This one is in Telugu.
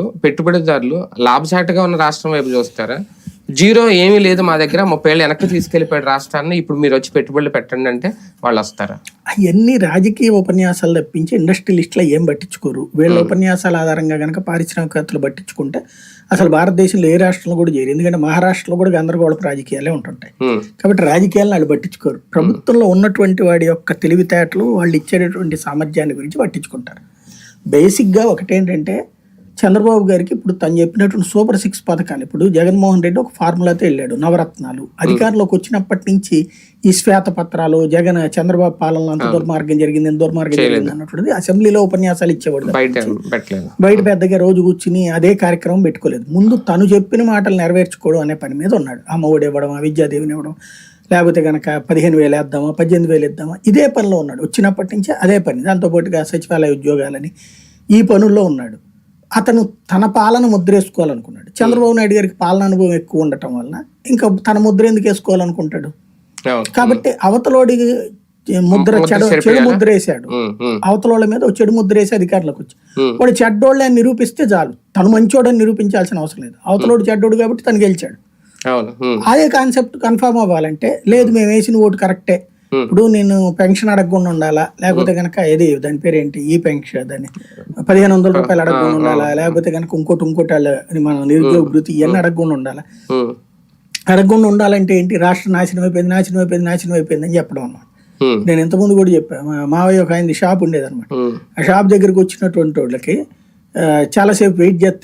పెట్టుబడిదారులు లాభసాటిగా ఉన్న రాష్ట్రం వైపు చూస్తారా? జీరో ఏమీ లేదు మా దగ్గర ముప్పై ఏళ్ళు వెనక్కి తీసుకెళ్ళిపోయాడు రాష్ట్రాన్ని ఇప్పుడు మీరు వచ్చి పెట్టుబడులు పెట్టండి అంటే వాళ్ళు వస్తారా? అవన్నీ రాజకీయ ఉపన్యాసాలు తప్పించి ఇండస్ట్రియలిస్టులు ఏం పట్టించుకోరు. వీళ్ళ ఉపన్యాసాల ఆధారంగా కనుక పారిశ్రామికవేత్తలు పట్టించుకుంటే అసలు భారతదేశంలో ఏ రాష్ట్రంలో కూడా చేయరు. ఎందుకంటే మహారాష్ట్రలో కూడా గందరగోళపు రాజకీయాలే ఉంటుంటాయి. కాబట్టి రాజకీయాలను వాళ్ళు పట్టించుకోరు. ప్రభుత్వంలో ఉన్నటువంటి వాడి యొక్క తెలివితేటలు వాళ్ళు ఇచ్చేటటువంటి సామర్థ్యాన్ని గురించి పట్టించుకుంటారు. బేసిక్గా ఒకటేంటంటే చంద్రబాబు గారికి ఇప్పుడు తను చెప్పినటువంటి సూపర్ సిక్స్ పథకాలు ఇప్పుడు జగన్మోహన్ రెడ్డి ఒక ఫార్ములాతో వెళ్ళాడు నవరత్నాలు. అధికారంలోకి వచ్చినప్పటి నుంచి ఈ శ్వేత పత్రాలు జగన్ చంద్రబాబు పాలనలో అంత దుర్మార్గం జరిగింది ఇంత దుర్మార్గం జరిగింది అన్నటువంటిది అసెంబ్లీలో ఉపన్యాసాలు ఇచ్చేవాడు బయట పెద్దగా రోజు కూర్చుని అదే కార్యక్రమం పెట్టుకోలేదు. ముందు తను చెప్పిన మాటలు నెరవేర్చుకోవడం అనే పని మీద ఉన్నాడు. అమ్మ ఒడి ఇవ్వడం విద్యాదేవిని ఇవ్వడం లేకపోతే కనుక పదిహేను వేలు వేద్దామా పద్దెనిమిది వేలు ఇద్దామా ఇదే పనిలో ఉన్నాడు. వచ్చినప్పటి నుంచి అదే పని. దాంతో పాటుగా సచివాలయ ఉద్యోగాలని ఈ పనుల్లో ఉన్నాడు. అతను తన పాలన ముద్రేసుకోవాలనుకున్నాడు. చంద్రబాబు నాయుడు గారికి పాలన అనుభవం ఎక్కువ ఉండటం వలన ఇంకా తన ముద్ర ఎందుకు వేసుకోవాలనుకుంటాడు. కాబట్టి అవతలోడి ముద్ర చెడు చెడు ముద్ర వేసాడు అవతలోళ్ళ మీద చెడు ముద్ర వేసి అధికారులకు వచ్చి. వాడు చెడ్డోళ్ళని నిరూపిస్తే చాలు. తను మంచోడని నిరూపించాల్సిన అవసరం లేదు. అవతలోడు చెడ్డోడు కాబట్టి తను గెలిచాడు. అదే కాన్సెప్ట్ కన్ఫర్మ్ అవ్వాలంటే లేదు మేము వేసిన ఓటు కరెక్టే. ఇప్పుడు నేను పెన్షన్ అడగకుండా ఉండాలా? లేకపోతే కనుక ఏది? దాని పేరు ఏంటి ఈ పెన్షన్ దాన్ని. పదిహేను వందల రూపాయలు అడగకుండా ఉండాలా? లేకపోతే కనుక ఇంకోటి ఇంకోటి మన నిరుద్యోగ వృత్తి ఇవన్నీ అడగకుండా ఉండాలా? అడగకుండా ఉండాలంటే ఏంటి? రాష్ట్రం నాశనం అయిపోయింది నాశనం అయిపోయింది నాశనం అయిపోయింది అని చెప్పడం అన్నమాట. ఉమ్, నేను ఇంతకుముందు కూడా చెప్పాను మావయ్య ఒక ఆయన షాప్ ఉండేదన్నమాట. ఉమ్. ఆ షాప్ దగ్గరికి వచ్చినటువంటి వాళ్ళకి చాలాసేపు వెయిట్ చేస్తే